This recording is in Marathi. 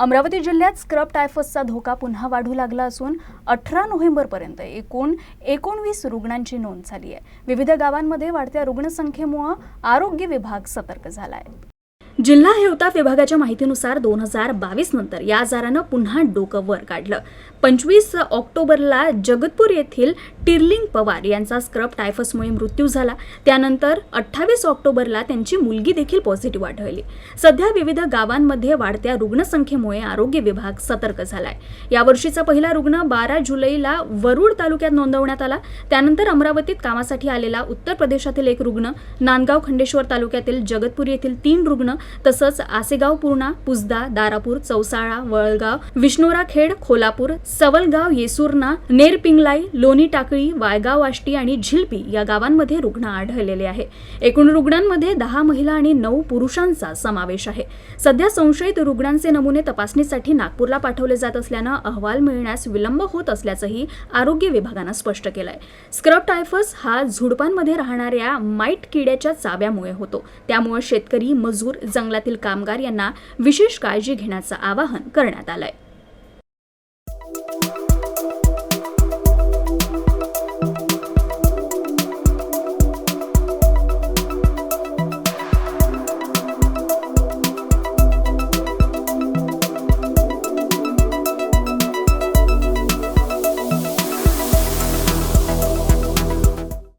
अमरावती जिल्ह्यात स्क्रब टायफसचा धोका पुन्हा वाढू लागला असून अठरा नोव्हेंबरपर्यंत एकूण एकोणवीस रुग्णांची नोंद झाली आहे. विविध गावांमध्ये वाढत्या रुग्णसंख्येमुळे आरोग्य विभाग सतर्क झाला आहे जिल्हा हेवता विभागाच्या माहितीनुसार दोन हजार बावीस नंतर या आजारानं पुन्हा डोकं वर काढलं. पंचवीस ऑक्टोबरला जगतपूर येथील टिर्लिंग पवार यांचा स्क्रब टायफसमुळे मृत्यू झाला. त्यानंतर अठ्ठावीस ऑक्टोबरला त्यांची मुलगी देखील पॉझिटिव्ह आढळली. सध्या विविध गावांमध्ये वाढत्या रुग्णसंख्येमुळे आरोग्य विभाग सतर्क झालाय. यावर्षीचा पहिला रुग्ण बारा जुलैला वरुड तालुक्यात नोंदवण्यात आला. त्यानंतर अमरावतीत कामासाठी आलेला उत्तर प्रदेशातील एक रुग्ण नांदगाव खंडेश्वर तालुक्यातील जगतपूर येथील तीन रुग्ण तसंच आसेगाव पूर्णा पुसदा दारापूर चौसाळा वळगाव विष्णोरा खेड खोलापूर सवलगाव येसूरना नेरपिंगलाई लोणी टाकळी वायगाव आष्टी आणि झिलपी या गावांमध्ये रुग्ण आढळलेले आहे. एकूण रुग्णांमध्ये दहा महिला आणि नऊ पुरुषांचा समावेश आहे. सध्या संशयित रुग्णांचे नमुने तपासणीसाठी नागपूरला पाठवले जात असल्यानं अहवाल मिळण्यास विलंब होत असल्याचंही आरोग्य विभागानं स्पष्ट केलंय. स्क्रब टायफस हा झुडपांमध्ये राहणाऱ्या माईट किड्याच्या चाव्यामुळे होतो. त्यामुळे शेतकरी मजूर जंगलातील कामगार यांना विशेष काळजी घेण्याचं आवाहन करण्यात आलंय.